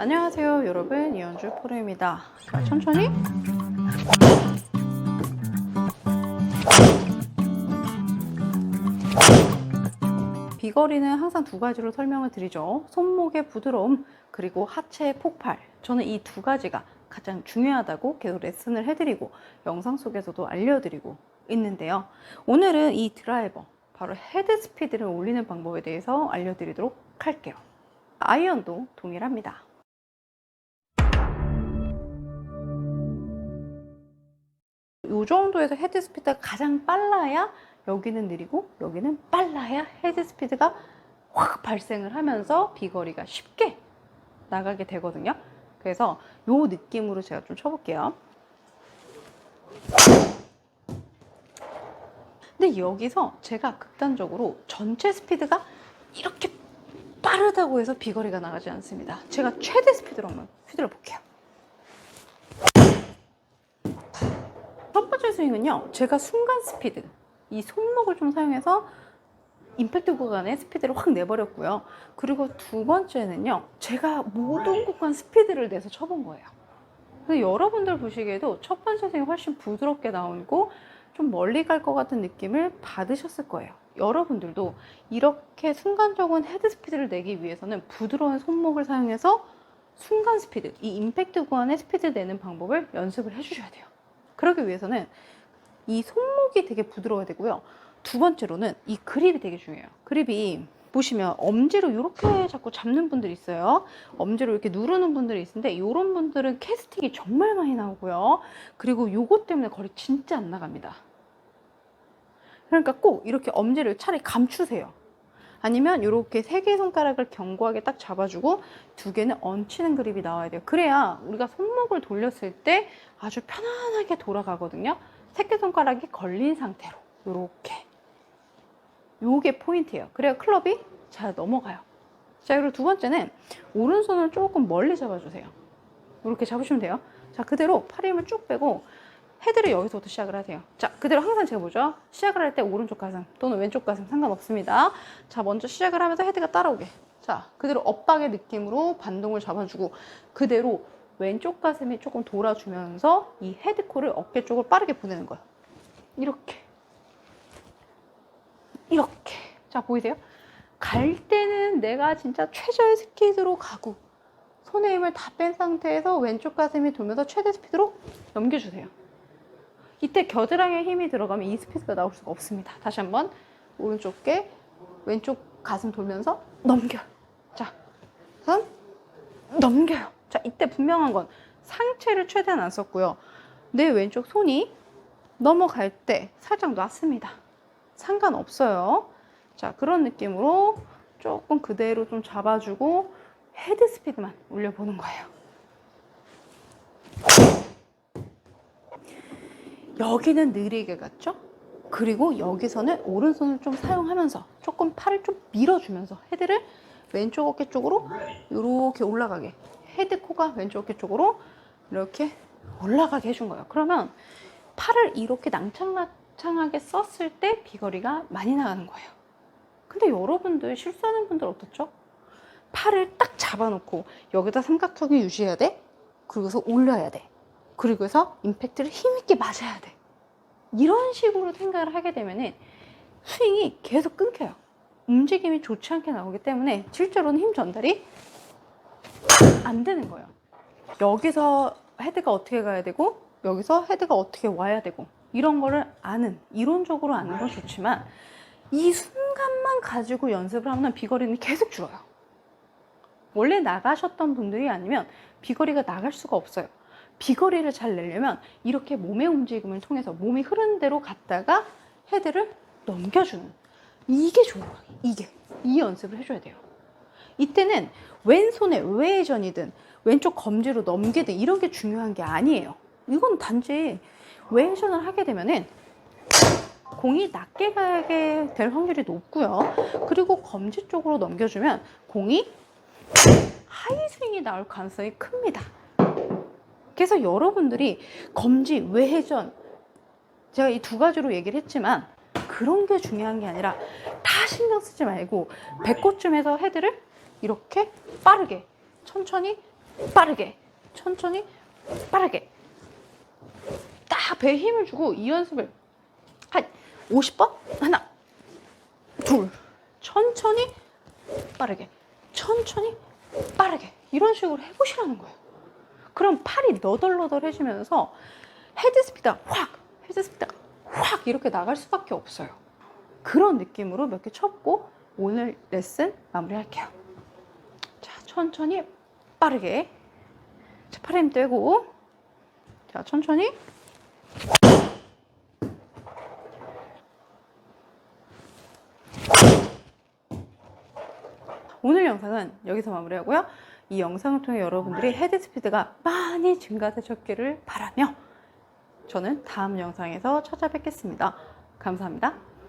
안녕하세요 여러분. 이현주 프로입니다. 자, 천천히. 비거리는 항상 두 가지로 설명을 드리죠. 손목의 부드러움 그리고 하체의 폭발. 저는 이 두 가지가 가장 중요하다고 계속 레슨을 해드리고 영상 속에서도 알려드리고 있는데요. 오늘은 이 드라이버 바로 헤드 스피드를 올리는 방법에 대해서 알려드리도록 할게요. 아이언도 동일합니다 이 정도에서 헤드 스피드가 가장 빨라야 여기는 느리고 여기는 빨라야 헤드 스피드가 확 발생을 하면서 비거리가 쉽게 나가게 되거든요. 그래서 이 느낌으로 제가 좀 쳐볼게요. 근데 여기서 제가 극단적으로 전체 스피드가 이렇게 빠르다고 해서 비거리가 나가지 않습니다. 제가 최대 스피드로 한번 휘둘러 볼게요. 첫 번째 스윙은요, 제가 순간 스피드, 이 손목을 좀 사용해서 임팩트 구간의 스피드를 확 내버렸고요. 그리고 두 번째는요, 제가 모든 구간 스피드를 내서 쳐본 거예요. 그래서 여러분들 보시기에도 첫 번째 스윙이 훨씬 부드럽게 나오고 좀 멀리 갈 것 같은 느낌을 받으셨을 거예요. 여러분들도 이렇게 순간적인 헤드 스피드를 내기 위해서는 부드러운 손목을 사용해서 순간 스피드, 이 임팩트 구간의 스피드 내는 방법을 연습을 해주셔야 돼요. 그러기 위해서는 이 손목이 되게 부드러워야 되고요. 두 번째로는 이 그립이 되게 중요해요. 그립이 보시면 엄지로 이렇게 자꾸 잡는 분들이 있어요. 엄지로 이렇게 누르는 분들이 있는데 이런 분들은 캐스팅이 정말 많이 나오고요. 그리고 요것 때문에 거리 진짜 안 나갑니다. 그러니까 꼭 이렇게 엄지를 차라리 감추세요. 아니면 이렇게 세 개 손가락을 견고하게 딱 잡아주고 두 개는 얹히는 그립이 나와야 돼요. 그래야 우리가 손목을 돌렸을 때 아주 편안하게 돌아가거든요. 새끼손가락이 걸린 상태로 이렇게 요게 포인트예요. 그래야 클럽이 잘 넘어가요. 자 그리고 두 번째는 오른손을 조금 멀리 잡아주세요. 이렇게 잡으시면 돼요. 자 그대로 팔 힘을 쭉 빼고 헤드를 여기서부터 시작을 하세요. 자 그대로 항상 제가 보죠. 시작을 할 때 오른쪽 가슴 또는 왼쪽 가슴 상관없습니다. 자 먼저 시작을 하면서 헤드가 따라오게. 자 그대로 엇박의 느낌으로 반동을 잡아주고 그대로 왼쪽 가슴이 조금 돌아주면서 이 헤드코를 어깨 쪽으로 빠르게 보내는 거예요. 이렇게. 이렇게. 자, 보이세요? 갈 때는 내가 진짜 최저의 스피드로 가고 손의 힘을 다 뺀 상태에서 왼쪽 가슴이 돌면서 최대 스피드로 넘겨주세요. 이때 겨드랑이에 힘이 들어가면 이 스피드가 나올 수가 없습니다. 다시 한번 오른쪽 게 왼쪽 가슴 돌면서 넘겨요. 자, 손 넘겨요. 자, 이때 분명한 건 상체를 최대한 안 썼고요. 내 왼쪽 손이 넘어갈 때 살짝 놨습니다. 상관없어요. 자, 그런 느낌으로 조금 그대로 좀 잡아주고 헤드 스피드만 올려보는 거예요. 여기는 느리게 갔죠? 그리고 여기서는 오른손을 좀 사용하면서 조금 팔을 좀 밀어주면서 헤드를 왼쪽 어깨 쪽으로 이렇게 올라가게 헤드 코가 왼쪽 어깨 쪽으로 이렇게 올라가게 해준 거예요. 그러면 팔을 이렇게 낭창낭창하게 썼을 때 비거리가 많이 나가는 거예요. 근데 여러분들 실수하는 분들 어떻죠? 팔을 딱 잡아놓고 여기다 삼각형을 유지해야 돼. 그리고서 올려야 돼. 그리고서 임팩트를 힘있게 맞아야 돼. 이런 식으로 생각을 하게 되면은 스윙이 계속 끊겨요. 움직임이 좋지 않게 나오기 때문에 실제로는 힘 전달이 안 되는 거예요. 여기서 헤드가 어떻게 가야 되고 여기서 헤드가 어떻게 와야 되고 이런 거를 아는 이론적으로 아는 건 좋지만 이 순간만 가지고 연습을 하면 비거리는 계속 줄어요. 원래 나가셨던 분들이 아니면 비거리가 나갈 수가 없어요. 비거리를 잘 내려면 이렇게 몸의 움직임을 통해서 몸이 흐르는 대로 갔다가 헤드를 넘겨주는 이게 좋은 거예요. 이게 이 연습을 해줘야 돼요. 이때는 왼손에 외회전이든 왼쪽 검지로 넘기든 이런 게 중요한 게 아니에요. 이건 단지 외회전을 하게 되면은 공이 낮게 가게 될 확률이 높고요. 그리고 검지 쪽으로 넘겨주면 공이 하이 스윙이 나올 가능성이 큽니다. 그래서 여러분들이 검지, 외회전 제가 이 두 가지로 얘기를 했지만 그런 게 중요한 게 아니라 다 신경 쓰지 말고 배꼽쯤에서 헤드를 이렇게 빠르게 천천히 빠르게 천천히 빠르게 딱 배에 힘을 주고 이 연습을 한 50번? 하나 둘 천천히 빠르게 천천히 빠르게 이런 식으로 해보시라는 거예요 그럼 팔이 너덜너덜해지면서 헤드 스피드가 확 헤드 스피드가 확 이렇게 나갈 수밖에 없어요. 그런 느낌으로 몇 개 쳤고 오늘 레슨 마무리할게요. 자 천천히 빠르게 자 팔에 힘 빼고. 자 천천히. 오늘 영상은 여기서 마무리하고요. 이 영상을 통해 여러분들이 헤드 스피드가 많이 증가되셨기를 바라며 저는 다음 영상에서 찾아뵙겠습니다. 감사합니다.